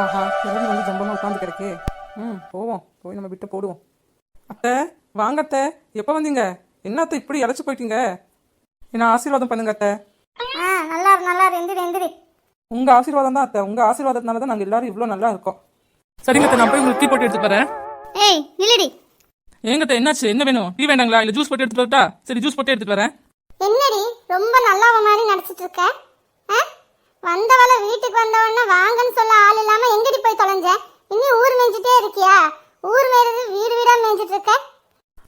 ஆஹா கிளம்பி வந்து ஜம்பமா உட்காந்து கிடக்கே. ம் போவோம். போய் நம்ம விட்டு போடுவோம். அத்தை வாங்க அத்தை. எப்போ வந்தீங்க? என்ன அத்தை இப்படி இழைச்சி போயிட்டீங்க? என்ன ஆசீர்வாதம் பண்ணுங்க அத்தை. ஆ நல்லா இரு நல்லா இரு எந்திரி எந்திரி. உங்க ஆசீர்வாதம் தான் அத்தை. உங்க ஆசீர்வாதத்தினால தான் நாங்க எல்லாரும் இவ்வளோ நல்லா இருக்கோம். சரிங்க அத்தை நான் போய் உங்களுக்கு டீ போட்டு எடுத்து வரேன் ஏய் நில்லுடி. ஏங்க அத்தை என்னாச்சு? என்ன வேணும்? டீ வேண்டாங்களா? இல்ல ஜூஸ் போட்டு எடுத்துட்டு வரட்டா? சரி ஜூஸ் போட்டு எடுத்துட்டு வரேன். என்னடி? ரொம்ப நல்லவ மாதிரி நடிச்சிட்டு இருக்க? ஆ? வந்தவள வீட்டுக்கு வந்தவொடனே வாங்கன்னு சொல்ல ஆள் இல்லாம எங்கடி போய் தொலைஞ்ச? இனி ஊர் மேய்ஞ்சிட்டே இருக்கியா? ஊர் மேய்றது வீடு வீடா மேய்ஞ்சிட்டு இருக்க?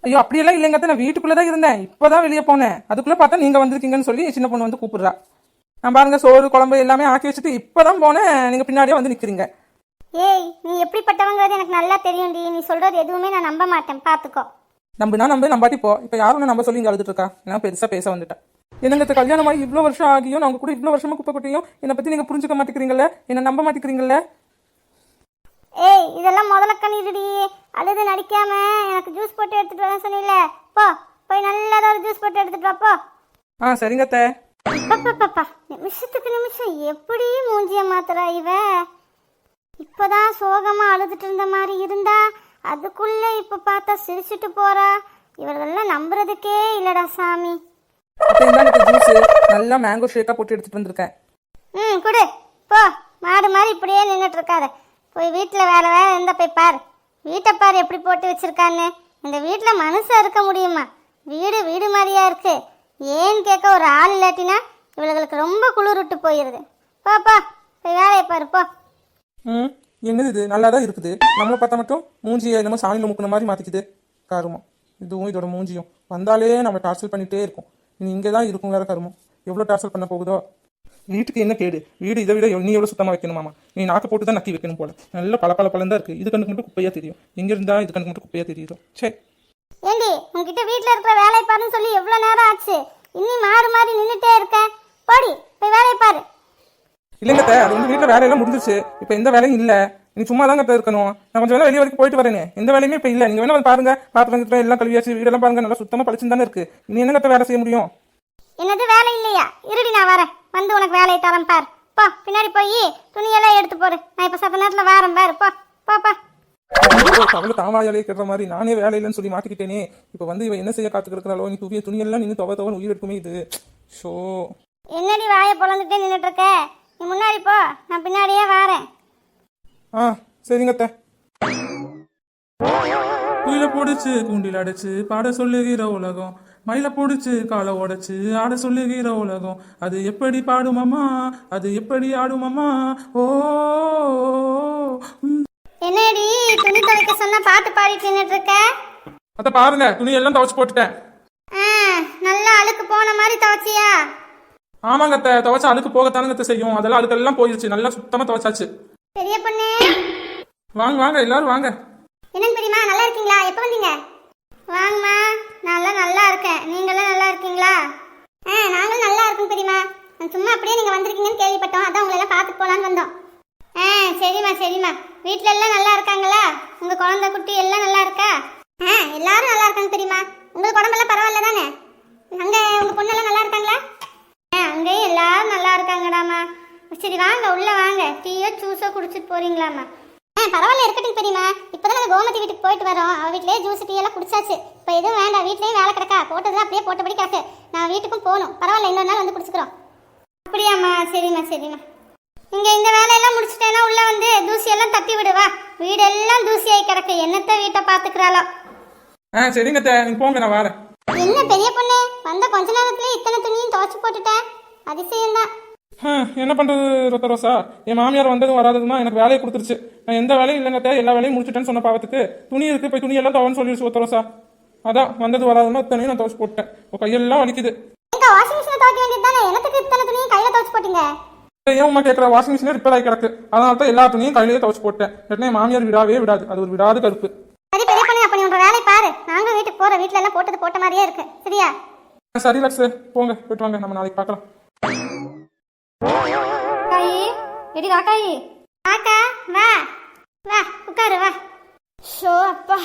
ஐயோ அப்படியெல்லாம் இல்லைங்க நான் வீட்டுக்குள்ளே தான் இருந்தேன். இப்போதான் வெளியே போனேன். அதுக்குள்ள பார்த்தா நீங்க வந்திருக்கீங்கன்னு சொல்லி சின்ன பொண்ணு வந்து கூப்பிடுறா. நான் பாருங்க சோறு குழம்பு எல்லாமே ஆக்கி வச்சுட்டு இப்பதான் போனேன். நீங்க பின்னாடியே வந்து நிக்கிறீங்க. ஏய் நீ எப்படிப்பட்டவங்கிறது எனக்கு நல்லா தெரியும்டி. நீ சொல்றது எதுவுமே நான் நம்ப மாட்டேன். பாத்துக்கோ நம்பினா நம்பி நம்பாட்டி போ. இப்போ யாரும் நம்ப சொல்லி இங்க அழுதுட்டு இருக்கா? நான் பெருசா பேச வந்துட்டேன். என்னங்க இந்த கல்யாணம் ஆகி இவ்வளோ வருஷம் ஆகியும் நான் உங்க கூட இவ்வளோ வருஷமா குப்பை கொட்டியும் என்னை பத்தி நீங்க புரிஞ்சுக்க மாட்டேங்கிறீங்கல்ல? என்ன நம்ப மாட்டேங்கிறீங்கல்ல? ஏய் இதெல்லாம் முதல்ல கண்ணிடுடி அழுது நடிக்காம எனக்கு ஜூஸ் போட்டு எடுத்துட்டு வரேன் சொன்னீல போ போய் நல்லா ஏதாவது ஜூஸ் போட்டு எடுத்துட்டு வா போ. ஆ சரிங்க அத்தை. நிமிஷத்துக்கு நிமிஷம். எப்படி மூஞ்சிய மாத்துறா இவ? இப்பதான் சோகமா அழுதுட்டு இருந்த மாதிரி இருந்தா அதுக்குள்ள இப்ப பார்த்தா சிரிச்சிட்டு போறா. இவர்களெல்லாம் நம்புறதுக்கே இல்லடா சாமி. அப்போ இந்தாங்க ஜூஸ் நல்லா மேங்கோ ஷேக்கா போட்டு எடுத்துட்டு வந்திருக்கேன். ம் குடு. போ. மாடு மாதிரி இப்படியே நின்றுட்டு இருக்காத. போய் வீட்டில் வேற வேலை இருந்தா போய் பாரு. வீட்டை பாரு எப்படி போட்டு வச்சிருக்கான்னு. இந்த வீட்டில் மனுஷன் இருக்க முடியுமா? வீடு வீடு மாதிரியா இருக்கு. ஏன்னு கேட்க ஒரு ஆள் இல்லாட்டினா இவளுகளுக்கு ரொம்ப குளிர் விட்டு போயிடுது போ போ. போய் வேலையை பாரு போ. ம் என்னது இது? நல்லா தான் இருக்குது. நம்மளை பார்த்தா மட்டும் மூஞ்சியை என்னமோ சாணியில் முக்கின மாதிரி மாற்றிக்குது கருமம் இதுவும் இதோட மூஞ்சியும். வந்தாலே நம்ம டார்ச்சல் பண்ணிட்டே இருக்கும். இனி இங்கே தான் இருக்கும் வேற கருமம். எவ்வளோ டார்ச்சல் பண்ண போகுதோ? வீட்டுக்கு என்ன கேடு? வீடு இதை விட நீ எவ்வளோ சுத்தமாக வைக்கணுமாமா நீ நாக்கு போட்டு தான் நக்கி வைக்கணும் போல. நல்ல பல பல தான் இருக்குது இது கண்ணுக்கு மட்டும் குப்பையாக தெரியும். எங்கே இருந்தால் இது கண்ணுக்கு மட்டும் குப்பையாக தெரியுதோ? சரி ஏண்டி உன்கிட்ட வீட்டில் இருக்கிற வேலையை பாருன்னு சொல்லி எவ்வளோ நேரம் ஆச்சு? இன்னி மாறு மாறி நின்றுட்டே இருக்க. போடி போய் வேலையை பாரு. இல்லைங்க அது வந்து வீட்டில் வேலையெல்லாம் முடிஞ்சிச்சு இப்போ எந்த வேலையும் இல்லை. நீ சும்மா தாங்க இருக்கணும் நான் கொஞ்சம் வேலை வெளியே வரைக்கும் போயிட்டு வரேனே. எந்த வேலையுமே இப்போ இல்லை. நீங்கள் வேணா வந்து பாருங்க. பாத்திரம் கிட்ட எல்லாம் கழுவியாச்சு வீடெல்லாம் பாருங்க. நல்லா சுத்தமாக பளிச்சுன்னு தானே இருக்கு. நீ என்னங்க அத்தை வேலை செய்ய முடியும்? என்னது வேலை இல்லையா? இருடி நான் வரேன். வந்து உனக்கு வேலையை தரேன் பார். போ பின்னாடி போய் துணியெல்லாம் எடுத்து போடு. நான் இப்போ சத்த நேரத்தில் வரேன் பாரு. போ போ போ. அவளை தாவாயாலே கேட்குற மாதிரி நானே வேலை இல்லைன்னு சொல்லி மாட்டிக்கிட்டேனே. இப்போ வந்து இவன் என்ன செய்ய காத்துக்கு இருக்கிறாளோ நீ துவிய துணியெல்லாம் நின்று தவ தவன் உயிர் எடுக்குமே இது. ஷோ. என்னடி வாயை பொழந்துட்டே நின்றுட்டு இருக்க? நீ முன்னாடி போ. நான் பின்னாடியே வரேன். ஆ சரிங்க அத்தை. குயில போடுச்சு கூண்டில் அடைச்சு பாட சொல்லுகிற உலகம். மயில போடுச்சு காலை உடைச்சு ஆட சொல்லுகிற உலகம். அது எப்படி பாடுமாமா அது எப்படி ஆடுமாமா ஓ. என்னடி துணி துவைக்க சொன்னா பாட்டு பாடிட்டு நின்றுட்டு இருக்க அத்தை பாருங்க துணி எல்லாம் துவைச்சு போட்டுட்டேன். ஆ நல்லா அழுக்கு போன மாதிரி துவைச்சியா? ஆமாங்க அத்தை துவைச்சா அழுக்கு போகத்தானுங்க அத்தை செய்யும். அதெல்லாம் அழுக்கெல்லாம் போயிருச்சு. நல்லா சுத்தமா துவைச்சாச்சு. பெரிய பொண்ணு. வாங்க வாங்க எல்லாரும் வாங்க. என்னன்னு தெரியுமா நல்லா இருக்கீங்களா? எப்போ வந்தீங்க? வாங்கம்மா நல்லா நல்லா இருக்கேன். நீங்களும் நல்லா இருக்கீங்களா? ஆ நாங்களும் நல்லா இருக்கோம் தெரியுமா சும்மா அப்படியே நீங்கள் வந்திருக்கீங்கன்னு கேள்விப்பட்டோம். அதான் உங்களை எல்லாம் பார்த்துட்டு போகலான்னு வந்தோம். ஆ சரிம்மா சரிம்மா. வீட்டில் எல்லாம் நல்லா இருக்காங்களா? உங்கள் குழந்தை குட்டி எல்லாம் நல்லா இருக்கா? ஆ எல்லாரும் நல்லா இருக்காங்க தெரியுமா உங்களுக்கு உடம்பெல்லாம் பரவாயில்ல தானே அங்கே உங்கள் பொண்ணெல்லாம் நல்லா இருக்காங்களா ஆ அங்கேயும் எல்லாரும் நல்லா இருக்காங்கடாம்மா சரி வாங்க உள்ள வாங்க டீயோ ஜூஸோ குடிச்சிட்டு போறீங்களாம்மா? ஆ பரவாயில்ல இருக்கட்டும் பெரியம்மா. இப்போதான் கோமதி வீட்டுக்கு போயிட்டு வரோம். அவள் வீட்டிலேயே ஜூஸ் டீ எல்லாம் குடிச்சாச்சு. இப்போ எதுவும் வேண்டாம் வீட்லேயும் வேலை கிடக்கா? போட்டது அப்படியே போட்டபடி கிடக்கு. நான் வீட்டுக்கும் போகணும். பரவாயில்ல இன்னொரு நாள் வந்து குடிச்சுக்கிறோம். அப்படியாம்மா சரிம்மா சரிம்மா. இங்கே இந்த வேலையெல்லாம் முடிச்சிட்டேன்னா உள்ள வந்து தூசியெல்லாம் தட்டி விடுவா வீடெல்லாம் தூசியாகி கிடக்கு. என்னத்த வீட்டை பார்த்துக்கிறாளோ? ஆ சரிங்க நீங்க போங்க நான் வரேன். என்ன பெரிய பொண்ணு? வந்த கொஞ்ச நேரத்துலயே இத்தனை துணியும் துவைச்சு போட்டுட்டேன் அதிசயம்தான். ஹம், என்ன பண்றது ரொத்த ரோசா? என் மாமியார் வந்ததும் வராததுமா? எனக்கு வேலையை கொடுத்துருச்சு. நான் எந்த வேலையும் இல்லைங்க எல்லா வேலையும் முடிச்சிட்டேன்னு சொன்ன பாவத்துக்கு. துணி இருக்கு போய் துணி எல்லாம் தவன்னு சொல்லிடுச்சு ஒத்த ரோசா. அதான் வந்தது வராதமா இத்தனையும் நான் துவைச்சு போட்டேன். உன் கையெல்லாம் வலிக்குது. ஏன் உமா கேட்குற வாஷிங் மிஷினே ரிப்பேர் ஆகி கிடக்கு. அதனால தான் எல்லா துணியும் கையிலேயே துவைச்சு போட்டேன். என் மாமியார் விடாவே விடாது. அது ஒரு விடாது கருப்பு. சரி பெரிய பொண்ணு அப்ப நீ உன்ற வேலையை பாரு. நாங்க வீட்டுக்கு போற வீட்ல எல்லாம் போட்டது போட்ட மாதிரியே இருக்கு. சரியா? சரி லக்ஸ். போங்க போயிட்டு வாங்க. நம்ம நாளைக்கு பார்க்கலாம். எடி காக்காயி. காக்கா வா. வா உட்காரு வா. ஷோ அப்பா.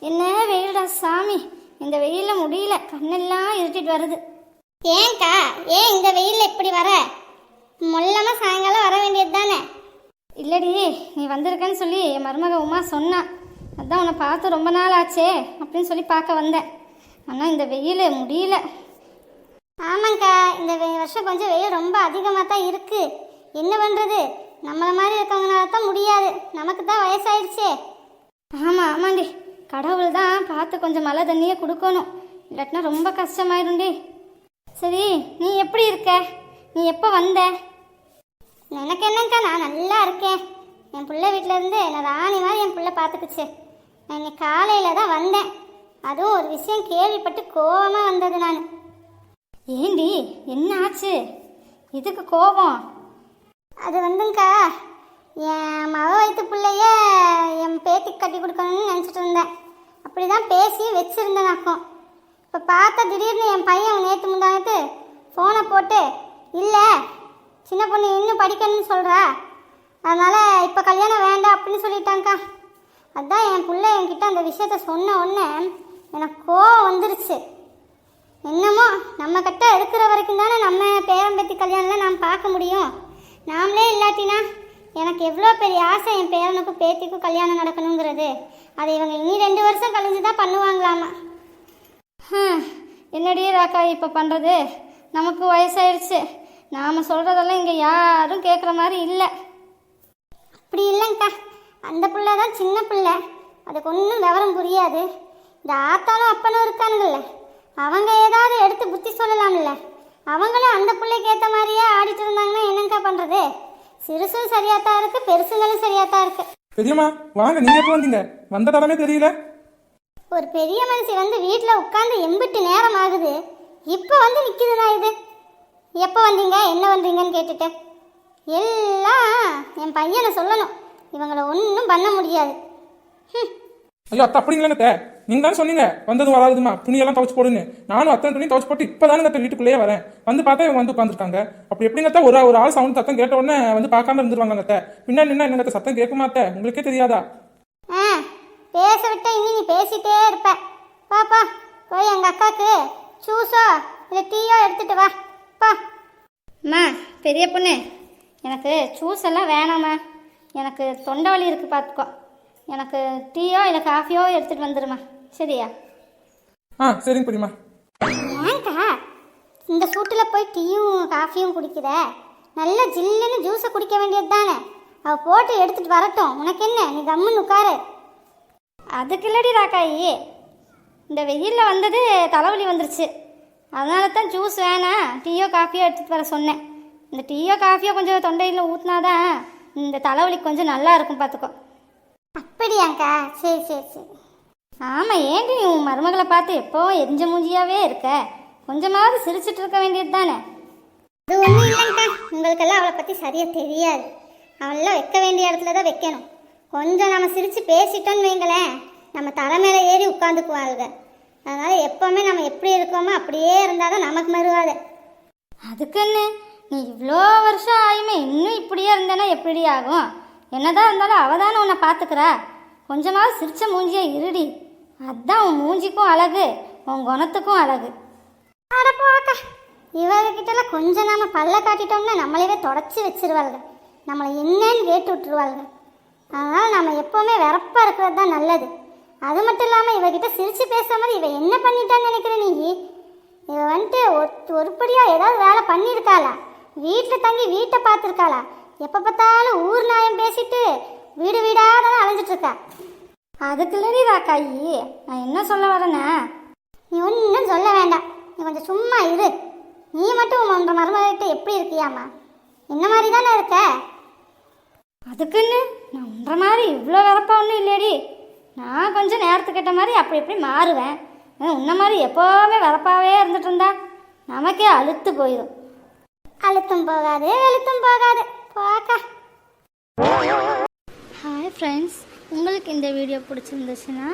என்ன வெயில்டா சாமி. இந்த வெயில்ல முடியல. கண்ணெல்லாம் இருட்டிட்டு வருது. ஏன்க்கா ஏன் இந்த வெயில்ல இப்படி வர? மொல்லமா சாயங்காலம் வர வேண்டியது தானே? இல்லடி நீ வந்திருக்கன்னு சொல்லி என் மருமக உமா சொன்னா. அதான் உன்னை பார்த்து ரொம்ப நாள் ஆச்சே அப்படின்னு சொல்லி பார்க்க வந்தேன். ஆனால் இந்த வெயில் முடியல. ஆமாங்க்கா இந்த வருஷம் கொஞ்சம் வெயில் ரொம்ப அதிகமாக தான் இருக்கு. என்ன பண்ணுறது நம்மள மாதிரி இருக்கவங்கனால தான் முடியாது. நமக்கு தான் வயசாயிடுச்சே. ஆமாம் ஆமாண்டி. கடவுள் தான் பார்த்து கொஞ்சம் மழை தண்ணியை கொடுக்கணும். இல்லாட்டினா ரொம்ப கஷ்டமாயிரும்டி சரி நீ எப்படி இருக்க? நீ எப்போ வந்த? எனக்கு என்னங்க்கா நான் நல்லா இருக்கேன். என் பிள்ளை வீட்டில் இருந்து என்னை ராணி மாதிரி என் பிள்ளை பார்த்துக்குச்சு. நான் இன்னைக்கு காலையில் தான் வந்தேன். அதுவும் ஒரு விஷயம் கேள்விப்பட்டு கோவமாக வந்தது நான். ஏண்டி என்ன ஆச்சு? இதுக்கு கோபம் அது வந்துங்கக்கா என் மக வயிற்று பிள்ளைய என் பேத்திக்கு கட்டி கொடுக்கணும்னு நினச்சிட்டு இருந்தேன். அப்படி தான் பேசி வச்சுருந்தேனாக்கும் இப்போ பார்த்தா திடீர்னு என் பையன் நேற்று முந்தானத்து ஃபோனை போட்டு இல்லை சின்ன பொண்ணு இன்னும் படிக்கணும்னு சொல்கிறா அதனால் இப்போ கல்யாணம் வேண்டாம் அப்படின்னு சொல்லிட்டாங்க்கா அதான் என் பிள்ளை என்கிட்ட அந்த விஷயத்த சொன்ன உடனே எனக்கு கோவம் வந்துருச்சு. என்னமோ நம்ம கிட்ட இருக்கிற வரைக்கும் தானே நம்ம பேரம்பேத்தி கல்யாணம்லாம் நாம் பார்க்க முடியும். நாமளே இல்லாட்டினா எனக்கு எவ்வளோ பெரிய ஆசை என் பேரனுக்கும் பேத்திக்கும் கல்யாணம் நடக்கணுங்கிறது. அதை இவங்க இனி ரெண்டு வருஷம் கழிஞ்சு தான் பண்ணுவாங்களாமா? என்னடி ராக்கா இப்போ பண்ணுறது நமக்கு வயசாயிருச்சு. நாம் சொல்கிறதெல்லாம் இங்கே யாரும் கேட்குற மாதிரி இல்லை. அப்படி இல்லைங்க்கா அந்த பிள்ளை தான் சின்ன பிள்ளை. அதுக்கு ஒன்றும் விவரம் புரியாது. இந்த ஆத்தாலும் அப்பனும் இருக்கானுங்கல்ல அவங்க ஏதாவது எடுத்து புத்தி சொல்லலாம்ல. அவங்களும் அந்த பிள்ளைக்கு ஏற்ற மாதிரியே ஆடிட்டு இருந்தாங்கன்னா என்னங்க்கா பண்ணுறது சிறுசும் சரியாக தான் இருக்குது பெருசுங்களும் சரியாக தான் இருக்குது பெரியம்மா வாங்க நீங்க எப்போ வந்தீங்க? வந்த தடமே தெரியல. ஒரு பெரிய மனுஷி வந்து வீட்டில் உட்காந்து எம்பிட்டு நேரம் ஆகுது. இப்போ வந்து நிற்கிதுண்ணா இது. எப்போ வந்தீங்க? என்ன வந்தீங்கன்னு கேட்டுட்டு. எல்லாம் என் பையனை சொல்லணும். இவங்கள ஒன்றும் பண்ண முடியாது. ஐயோ அத்தை அப்படிங்களா நீங்க தான் சொன்னீங்க? வந்ததும் வராதுமா துணியெல்லாம் துவச்சு போடுன்னு. நானும் அத்தனை துணி துவச்சு போட்டு இப்போதானுங்க அத்தை வீட்டுக்குள்ளேயே வரேன். வந்து பார்த்தா இவங்க வந்து உட்காந்துருக்காங்க அப்படி எப்படிங்க அத்தை ஒரு ஒரு ஆள் சவுண்ட் சத்தம் கேட்ட உடனே வந்து பார்க்காம இருந்துருவாங்க அத்தை பின்னாடி நின்னா என்னங்க அத்தை சத்தம் கேட்குமா அத்தை? உங்களுக்கே தெரியாதா? ஆ பேச விட்ட இனி நீ பேசிட்டே இருப்ப. பாப்பா போய் எங்கள் அக்காவுக்கு ஜூஸோ இல்லை டீயோ எடுத்துட்டு வா. பா. அம்மா பெரிய பொண்ணு. எனக்கு ஜூஸ் எல்லாம் வேணாம்மா. எனக்கு தொண்டை வலி இருக்குது பார்த்துக்கோ எனக்கு டீயோ இல்லை காஃபியோ எடுத்துகிட்டு வந்துடுமா சரியா? ஆ சரிங்க பெரியம்மா ஏன்க்கா இந்த சூட்டில் போய் டீயும் காஃபியும் குடிக்கிற? நல்ல ஜில்லுன்னு ஜூஸை குடிக்க வேண்டியது தானே அவள் போட்டு எடுத்துட்டு வரட்டும். உனக்கு என்ன? நீ கம்முன்னு உட்காரு. அதுக்கு இல்லடி ராக்காயி. இந்த வெயிலில் வந்தது தலைவலி வந்துருச்சு. அதனால தான் ஜூஸ் வேணாம் டீயோ காஃபியோ எடுத்துகிட்டு வர சொன்னேன். இந்த டீயோ காஃபியோ கொஞ்சம் தொண்டையில் ஊற்றினாதான் இந்த தலைவலி கொஞ்சம் நல்லா இருக்கும் பார்த்துக்கோ அப்படியாங்க்கா சரி சரி சரி. ஆமாம் ஏண்டி நீ உன் மருமகளை பார்த்து எப்போ எரிஞ்ச மூஞ்சியாவே இருக்க? கொஞ்சமாவது சிரிச்சிட்டு இருக்க வேண்டியது தானே? அது ஒன்றும் இல்லைங்க்கா உங்களுக்கெல்லாம் அவளை பற்றி சரியாக தெரியாது. அவளெல்லாம் வைக்க வேண்டிய இடத்துல தான் வைக்கணும். கொஞ்சம் நம்ம சிரித்து பேசிட்டோன்னு வைங்களேன் நம்ம தலை மேலே ஏறி உட்காந்துக்குவாளுங்க அதனால் எப்போவுமே நம்ம எப்படி இருக்கோமோ அப்படியே இருந்தால் தான் நமக்கு மறுவாது அதுக்குன்னு நீ இவ்வளோ வருஷம் ஆயுமே இன்னும் இப்படியே இருந்தேன்னா எப்படி ஆகும்? என்னதான் இருந்தாலும் அவ தானே உன்னை பார்த்துக்கிறா. கொஞ்சமாவது சிரிச்ச மூஞ்சியா இருடி. அதான் உன் மூஞ்சிக்கும் அழகு உன் குணத்துக்கும் அழகு. அட இவர்கிட்டலாம் இவகிட்டலாம் கொஞ்சம் நாம பல்ல காட்டிட்டோம்னா நம்மளவே தொடச்சி வச்சிருவாளுங்க நம்மளை என்னன்னு கேட்டு விட்டுருவாளுங்க அதனால் நம்ம எப்போவுமே வெறப்பாக இருக்கிறது தான் நல்லது. அது மட்டும் இல்லாமல் இவகிட்ட சிரித்து பேசுகிற மாதிரி இவன் என்ன பண்ணிட்டான்னு நினைக்கிற நீ? இவ வந்துட்டு ஒரு ஒருபடியாக ஏதாவது வேலை பண்ணியிருக்காளா? வீட்டில் தங்கி வீட்டை பார்த்துருக்காளா? எப்போ பார்த்தாலும் ஊர் நாயம் பேசிட்டு வீடு வீடாக தானே அலைஞ்சிட்ருக்கா அதுக்குள்ளடி ராக்காயி நான் என்ன சொல்ல வரேனே? நீ ஒன்றும் சொல்ல வேண்டாம். நீ கொஞ்சம் சும்மா இரு. நீ மட்டும் உன் மருமகிட்ட எப்படி இருக்கியாம்மா? என்ன மாதிரி தானே இருக்க? அதுக்குன்னு நான் உன்ற மாதிரி இவ்வளோ வரப்பா ஒன்றும் இல்லையடி. நான் கொஞ்சம் நேரத்துக்கிட்ட மாதிரி அப்படி இப்படி மாறுவேன். உன்ன மாதிரி எப்போவுமே வரப்பாவே இருந்துட்டு இருந்தா நமக்கே அழுத்து போயிடும் அழுத்தும் போகாது வெளுத்தும் போகாது. இந்த வீடியோ பிடிச்சிருந்துச்சுன்னா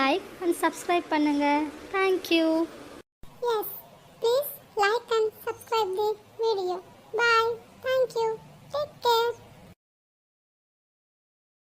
லைக் அண்ட் சப்ஸ்கிரைப் பண்ணுங்கள் thank you Yes, please like and subscribe the video. Bye. Thank you. Take care.